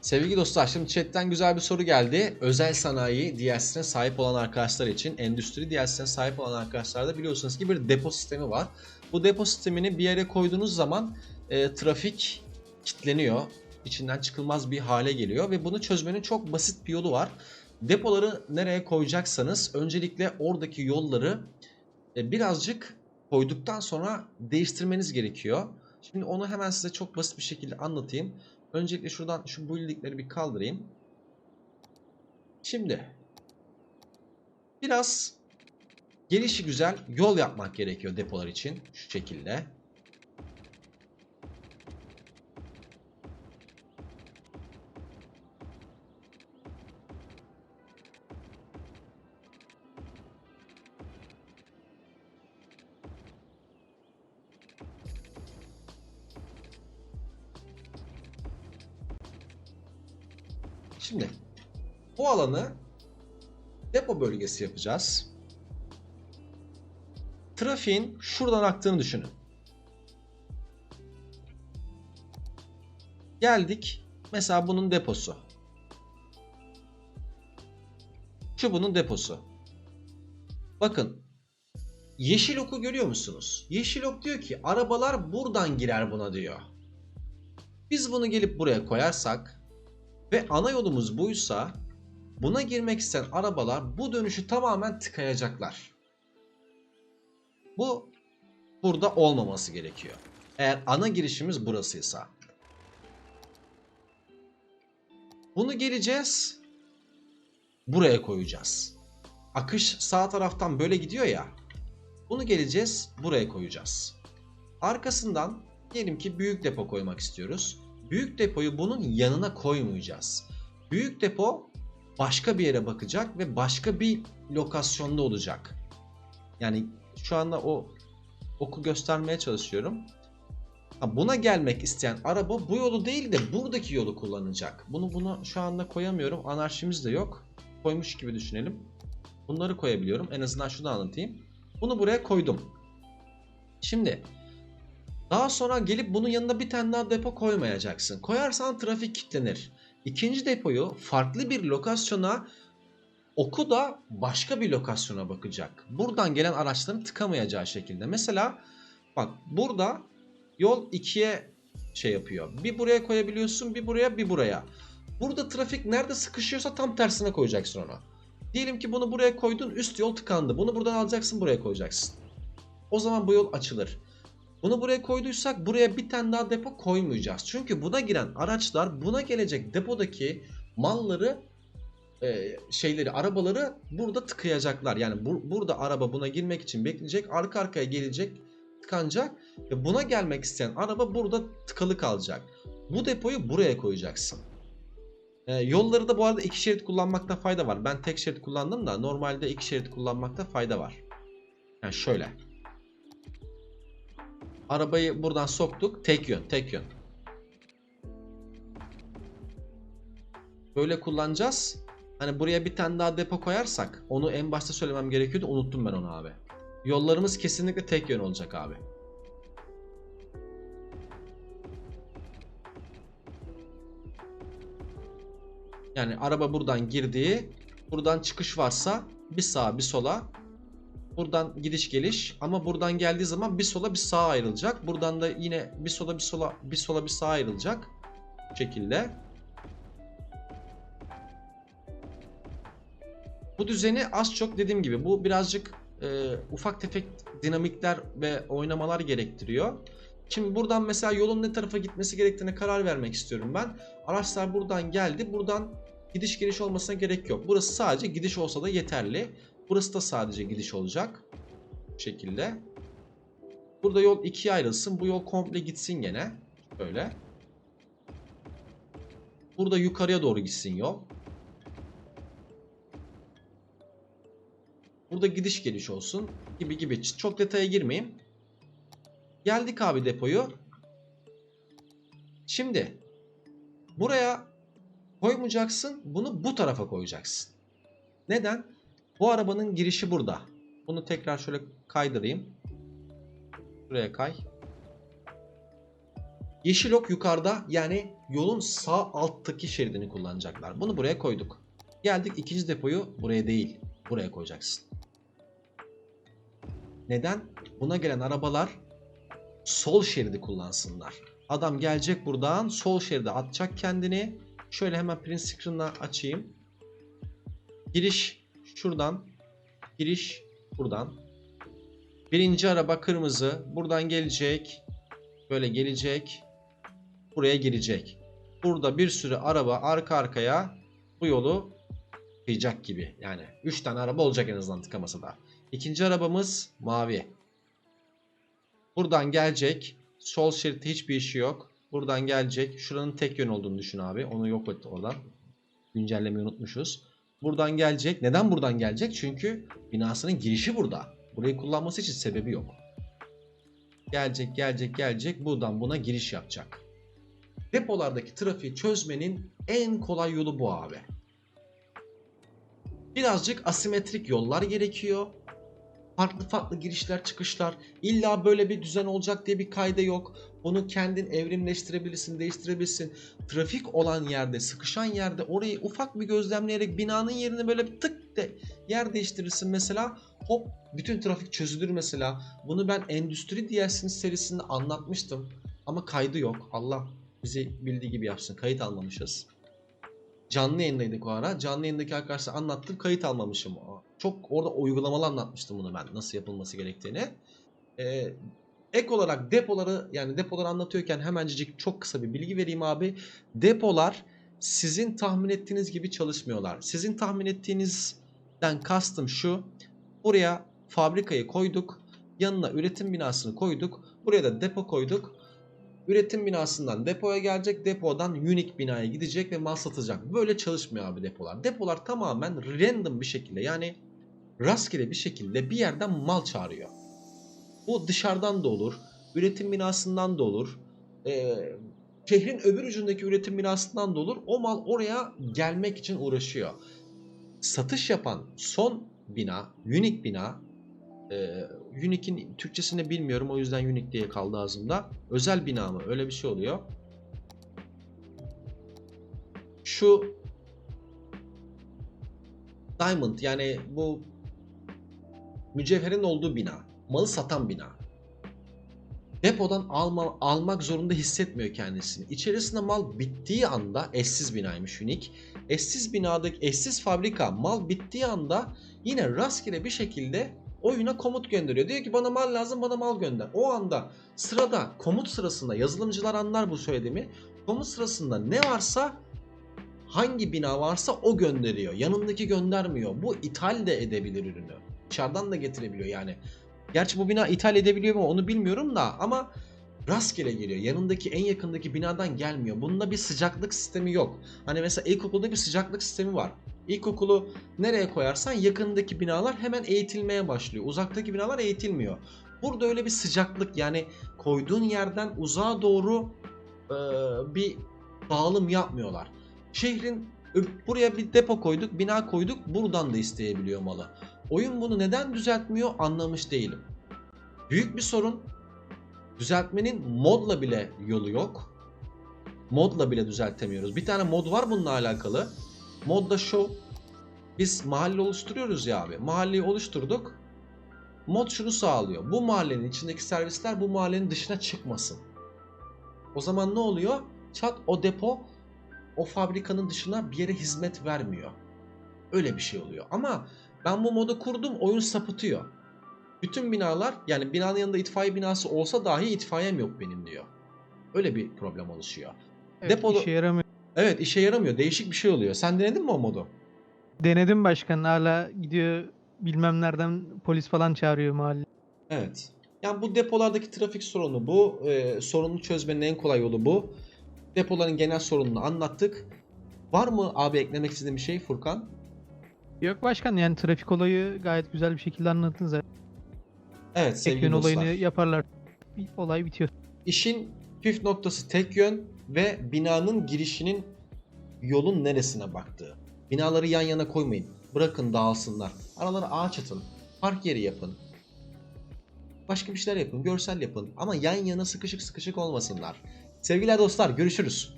Sevgili dostlar şimdi chatten güzel bir soru geldi. Özel sanayi DLC'sine sahip olan arkadaşlar için endüstri DLC'sine sahip olan arkadaşlarda biliyorsunuz ki bir depo sistemi var. Bu depo sistemini bir yere koyduğunuz zaman e, trafik kilitleniyor. İçinden çıkılmaz bir hale geliyor ve bunu çözmenin çok basit bir yolu var. Depoları nereye koyacaksanız öncelikle oradaki yolları e, birazcık koyduktan sonra değiştirmeniz gerekiyor. Şimdi onu hemen size çok basit bir şekilde anlatayım. Öncelikle şuradan şu buildingleri bir kaldırayım. Şimdi biraz gelişi güzel yol yapmak gerekiyor depolar için şu şekilde. Şimdi bu alanı depo bölgesi yapacağız. Trafiğin şuradan aktığını düşünün. Geldik. Mesela bunun deposu. Şu bunun deposu. Bakın. Yeşil oku görüyor musunuz? Yeşil ok diyor ki arabalar buradan girer buna diyor. Biz bunu gelip buraya koyarsak ve ana yolumuz buysa buna girmek isteyen arabalar bu dönüşü tamamen tıkayacaklar. Bu burada olmaması gerekiyor. Eğer ana girişimiz burasıysa. Bunu geleceğiz. Buraya koyacağız. Akış sağ taraftan böyle gidiyor ya. Bunu geleceğiz buraya koyacağız. Arkasından diyelim ki büyük depo koymak istiyoruz. Büyük depoyu bunun yanına koymayacağız. Büyük depo başka bir yere bakacak ve başka bir lokasyonda olacak. Yani şu anda o oku göstermeye çalışıyorum. Buna gelmek isteyen araba bu yolu değil de buradaki yolu kullanacak. Bunu bunu şu anda koyamıyorum. Anarşimiz de yok. Koymuş gibi düşünelim. Bunları koyabiliyorum. En azından şunu anlatayım. Bunu buraya koydum. Şimdi daha sonra gelip bunun yanına bir tane daha depo koymayacaksın. Koyarsan trafik kilitlenir. İkinci depoyu farklı bir lokasyona oku da başka bir lokasyona bakacak. Buradan gelen araçların tıkamayacağı şekilde. Mesela bak burada yol ikiye şey yapıyor. Bir buraya koyabiliyorsun, bir buraya, bir buraya. Burada trafik nerede sıkışıyorsa tam tersine koyacaksın onu. Diyelim ki bunu buraya koydun, üst yol tıkandı. Bunu buradan alacaksın, buraya koyacaksın. O zaman bu yol açılır. Bunu buraya koyduysak buraya bir tane daha depo koymayacağız. Çünkü buna giren araçlar buna gelecek depodaki malları e, şeyleri arabaları burada tıkayacaklar. Yani bu, burada araba buna girmek için bekleyecek. Arka arkaya gelecek tıkanacak ve buna gelmek isteyen araba burada tıkalı kalacak. Bu depoyu buraya koyacaksın. E, yolları da bu arada iki şerit kullanmakta fayda var. Ben tek şerit kullandım da normalde iki şerit kullanmakta fayda var. Yani şöyle. Arabayı buradan soktuk. Tek yön, tek yön. Böyle kullanacağız. Hani buraya bir tane daha depo koyarsak onu en başta söylemem gerekiyordu. Unuttum ben onu abi. Yollarımız kesinlikle tek yön olacak abi. Yani araba buradan girdiği, buradan çıkış varsa bir sağa bir sola Buradan gidiş geliş ama buradan geldiği zaman bir sola bir sağa ayrılacak. Buradan da yine bir sola bir sola bir sola bir sağa ayrılacak. Bu şekilde. Bu düzeni az çok dediğim gibi bu birazcık e, ufak tefek dinamikler ve oynamalar gerektiriyor. Şimdi buradan mesela yolun ne tarafa gitmesi gerektiğine karar vermek istiyorum ben. Araçlar buradan geldi. Buradan gidiş geliş olmasına gerek yok. Burası sadece gidiş olsa da yeterli. Burası da sadece gidiş olacak. Bu şekilde. Burada yol ikiye ayrılsın. Bu yol komple gitsin gene. Böyle. Burada yukarıya doğru gitsin yol. Burada gidiş geliş olsun. Gibi gibi. Çok detaya girmeyeyim. Geldik abi depoyu. Şimdi buraya koymayacaksın. Bunu bu tarafa koyacaksın. Neden? Bu arabanın girişi burada. Bunu tekrar şöyle kaydırayım. Buraya kay. Yeşil ok yukarıda yani yolun sağ alttaki şeridini kullanacaklar. Bunu buraya koyduk. Geldik ikinci depoyu buraya değil buraya koyacaksın. Neden? Buna gelen arabalar sol şeridi kullansınlar. Adam gelecek buradan sol şeride atacak kendini. Şöyle hemen print screen'la açayım. Giriş şuradan. Giriş buradan. Birinci araba kırmızı. Buradan gelecek. Böyle gelecek. Buraya girecek. Burada bir sürü araba arka arkaya bu yolu kıyacak gibi. Yani 3 tane araba olacak en azından tıkamasada. İkinci arabamız mavi. Buradan gelecek. Sol şeritte hiçbir işi yok. Buradan gelecek. Şuranın tek yön olduğunu düşün abi. Onu yok et oradan. Güncellemeyi unutmuşuz. Buradan gelecek. Neden buradan gelecek? Çünkü binasının girişi burada. Burayı kullanması için sebebi yok. Gelecek, gelecek, gelecek. Buradan buna giriş yapacak. Depolardaki trafiği çözmenin en kolay yolu bu abi. Birazcık asimetrik yollar gerekiyor. Farklı farklı girişler çıkışlar. İlla böyle bir düzen olacak diye bir kayda yok. Bunu kendin evrimleştirebilirsin, değiştirebilirsin. Trafik olan yerde, sıkışan yerde orayı ufak bir gözlemleyerek binanın yerine böyle bir tık de yer değiştirirsin mesela. Hop bütün trafik çözülür mesela. Bunu ben Endüstri Diyelsiniz serisinde anlatmıştım. Ama kaydı yok. Allah bizi bildiği gibi yapsın. Kayıt almamışız. Canlı yayındaydık o ara. Canlı yayındaki arkadaşlar anlattım. Kayıt almamışım. Çok orada uygulamalı anlatmıştım bunu ben. Nasıl yapılması gerektiğini. Ee, ek olarak depoları yani depoları anlatıyorken hemencik çok kısa bir bilgi vereyim abi. Depolar sizin tahmin ettiğiniz gibi çalışmıyorlar. Sizin tahmin ettiğinizden kastım şu. Buraya fabrikayı koyduk. Yanına üretim binasını koyduk. Buraya da depo koyduk. Üretim binasından depoya gelecek. Depodan unique binaya gidecek ve mal satacak. Böyle çalışmıyor abi depolar. Depolar tamamen random bir şekilde yani rastgele bir şekilde bir yerden mal çağırıyor. Bu dışarıdan da olur. Üretim binasından da olur. Ee, şehrin öbür ucundaki üretim binasından da olur. O mal oraya gelmek için uğraşıyor. Satış yapan son bina, unique bina ee, Unique'in Türkçesini bilmiyorum o yüzden Unique diye kaldı ağzımda. Özel bina mı? Öyle bir şey oluyor. Şu Diamond yani bu mücevherin olduğu bina. Malı satan bina. Depodan alma, almak zorunda hissetmiyor kendisini. İçerisinde mal bittiği anda eşsiz binaymış Unique. Eşsiz binadaki eşsiz fabrika mal bittiği anda yine rastgele bir şekilde oyuna komut gönderiyor. Diyor ki bana mal lazım bana mal gönder. O anda sırada komut sırasında yazılımcılar anlar bu söylediğimi. Komut sırasında ne varsa hangi bina varsa o gönderiyor. Yanındaki göndermiyor. Bu ithal de edebilir ürünü. Dışarıdan da getirebiliyor yani. Gerçi bu bina ithal edebiliyor mu onu bilmiyorum da ama rastgele geliyor. Yanındaki en yakındaki binadan gelmiyor. Bunda bir sıcaklık sistemi yok. Hani mesela ilkokulda bir sıcaklık sistemi var. İlkokulu nereye koyarsan yakındaki binalar hemen eğitilmeye başlıyor. Uzaktaki binalar eğitilmiyor. Burada öyle bir sıcaklık yani koyduğun yerden uzağa doğru e, bir dağılım yapmıyorlar. Şehrin buraya bir depo koyduk, bina koyduk. Buradan da isteyebiliyor malı. Oyun bunu neden düzeltmiyor anlamış değilim. Büyük bir sorun. Düzeltmenin modla bile yolu yok. Modla bile düzeltemiyoruz. Bir tane mod var bununla alakalı. Mod da şu. Biz mahalle oluşturuyoruz ya abi. Mahalleyi oluşturduk. Mod şunu sağlıyor. Bu mahallenin içindeki servisler bu mahallenin dışına çıkmasın. O zaman ne oluyor? Çat o depo o fabrikanın dışına bir yere hizmet vermiyor. Öyle bir şey oluyor. Ama ben bu modu kurdum oyun sapıtıyor. Bütün binalar yani binanın yanında itfaiye binası olsa dahi itfaiyem yok benim diyor. Öyle bir problem oluşuyor. Evet, Depolu- işe yaramıyor. Evet işe yaramıyor. Değişik bir şey oluyor. Sen denedin mi o modu? Denedim başkan hala gidiyor bilmem nereden polis falan çağırıyor mahalle. Evet. Yani bu depolardaki trafik sorunu bu. Ee, sorunu çözmenin en kolay yolu bu. Depoların genel sorununu anlattık. Var mı abi eklemek istediğin bir şey Furkan? Yok başkan yani trafik olayı gayet güzel bir şekilde anlattın zaten. Evet Tek sevgili yön dostlar. olayını yaparlar. Bir olay bitiyor. İşin püf noktası tek yön ve binanın girişinin yolun neresine baktığı. Binaları yan yana koymayın. Bırakın dağılsınlar. Aralara ağaç atın. Park yeri yapın. Başka bir şeyler yapın. Görsel yapın. Ama yan yana sıkışık sıkışık olmasınlar. Sevgili dostlar görüşürüz.